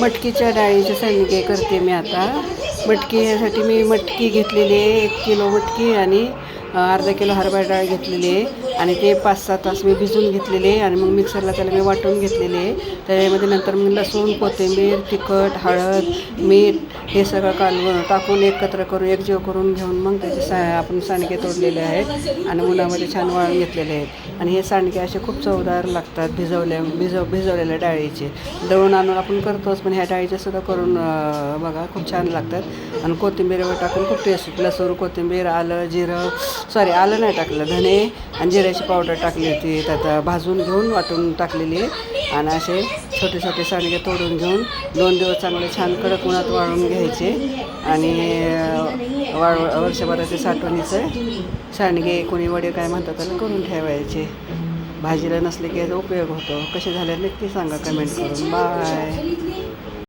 मटकीच्या डाळीचे सांडगे करते मी आता. मटकी यासाठी मी मटकी घेतलेली आहे. एक किलो मटकी आणि अर्धा किलो हरभरा डाळ घेतलेली आहे आणि ते पाच सहा तास मी भिजून घेतलेले आहे आणि मग मिक्सरला त्याला मी वाटून घेतलेले आहे. त्याच्यामध्ये नंतर मग लसूण कोथिंबीर तिखट हळद मीठ हे सगळं कालवून टाकून एकत्र करून एकजीव करून घेऊन मग त्याचे सा आपण सांडगे तोडलेले आहेत आणि उन्हामध्ये छान वाळून घेतलेले आहेत. आणि हे सांडगे असे खूप चवदार लागतात भिजवल्या भिजव भिजवलेल्या डाळीचे. दळून आणून आपण करतोच पण ह्या डाळीचे सुद्धा करून बघा खूप छान लागतात. आणि कोथिंबीर वगैरे टाकून खूप टेस्ट लसूण कोथिंबीर आलं जिरं सॉरी आलं नाही टाकलं. धने आणि जिऱ्याची पावडर टाकली होती. त्यात भाजून घेऊन वाटून टाकलेली आहे. आणि असे छोटे छोटे सांडगे तोडून घेऊन दोन दिवस चांगले छान कडक उन्हात वाळून घ्यायचे. आणि वाळव वाळ वर्षभराचे साठवणीचे सांडगे कोणी वडे काय म्हणतात त्याला करून ठेवायचे. भाजीला नसले की याचा उपयोग होतो. कसे झाले नक्की सांगा कमेंट करून. बाय.